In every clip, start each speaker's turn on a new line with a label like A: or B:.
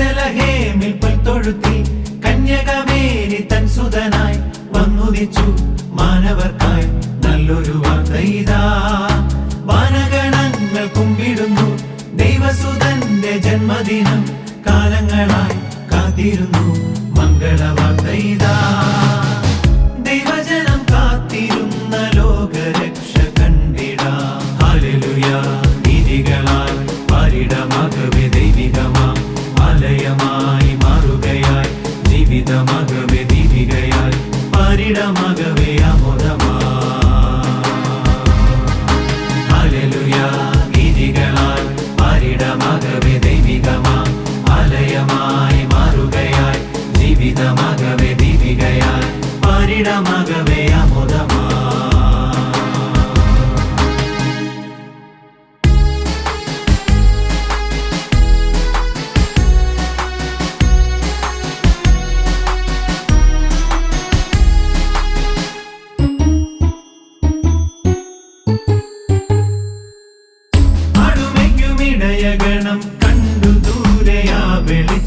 A: ബദലഹേമിൽ പുൽത്തൊഴുത്തിൽ കന്യകമേരി തൻ സുതനായി വന്നുദിച്ചു മാനവർക്കായി നല്ലൊരു വാർത്ത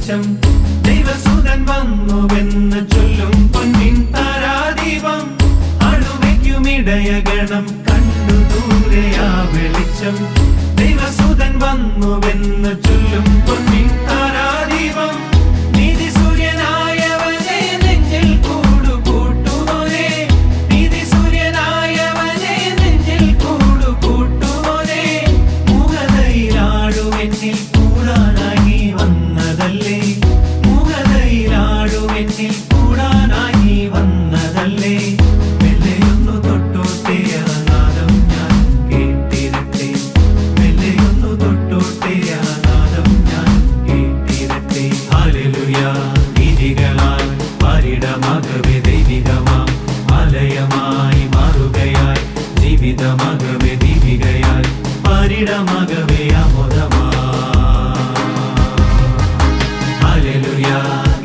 A: വെളിച്ചം ദൈവസുതൻ വന്നുവെന്ന് ചൊല്ലും പൊന്നിൻ താരാദീപം അണുവയ്ക്കുമിടയഗണം കണ്ടു ദൂരെയാ വെളിച്ചം. ദൈവസുതൻ വന്നുവെന്ന് ചൊല്ലും പൊന്നിൻ താരാദീപം നീതി സൂര്യനായവനെ അമോദമാ ഹല്ലേലൂയ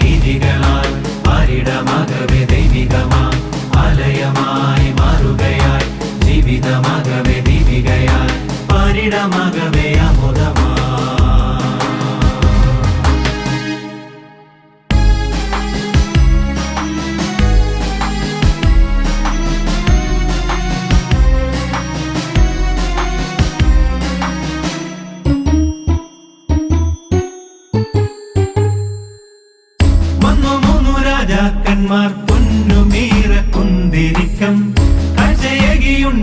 A: ഗീതികളാൽ പാരിടമാകവേ ദൈവികമാ ആലയമായി മാറുകയായി ജീവിതമാകവേ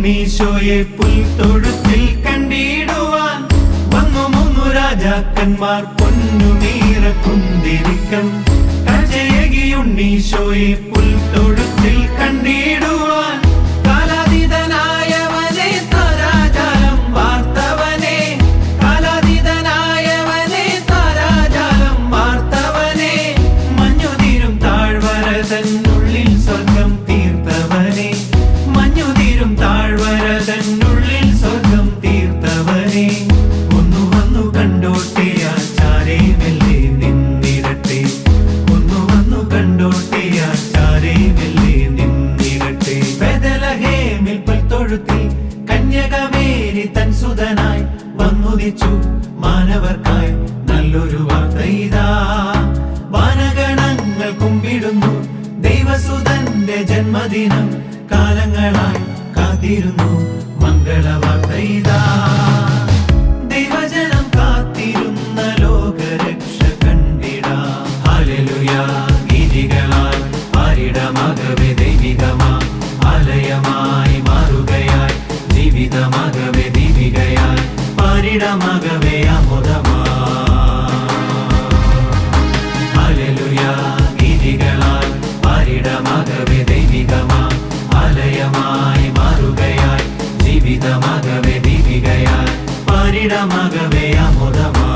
A: കാഴ്ചയകിയുണ്ണീശോയെ പുൽത്തൊഴുത്തിൽ കണ്ടിടുവാൻ വന്നു മൂന്നു രാജാക്കന്മാർ പൊന്നു കുന്തിരിക്കം രാജയകിയുണ്ണീശോയെ പുൽത്തൊഴുത്തിൽ കണ്ടിടുവാൻ തൊഴുത്തിൽ കന്യകമേരി തൻ സുതനായി വന്നുദിച്ചു മാനവർക്കായി നല്ലൊരു വാർത്ത ഇതാ. വാനഗണങ്ങൾ കുമ്പിടുന്നു ദൈവസുതന്റെ ജന്മദിനം കാലങ്ങളായി കാത്തിരുന്നു മംഗളവാർത്ത ഇതാ. பரிடமாகவே திரிகையாய் பரிடமாகவே அமுதமா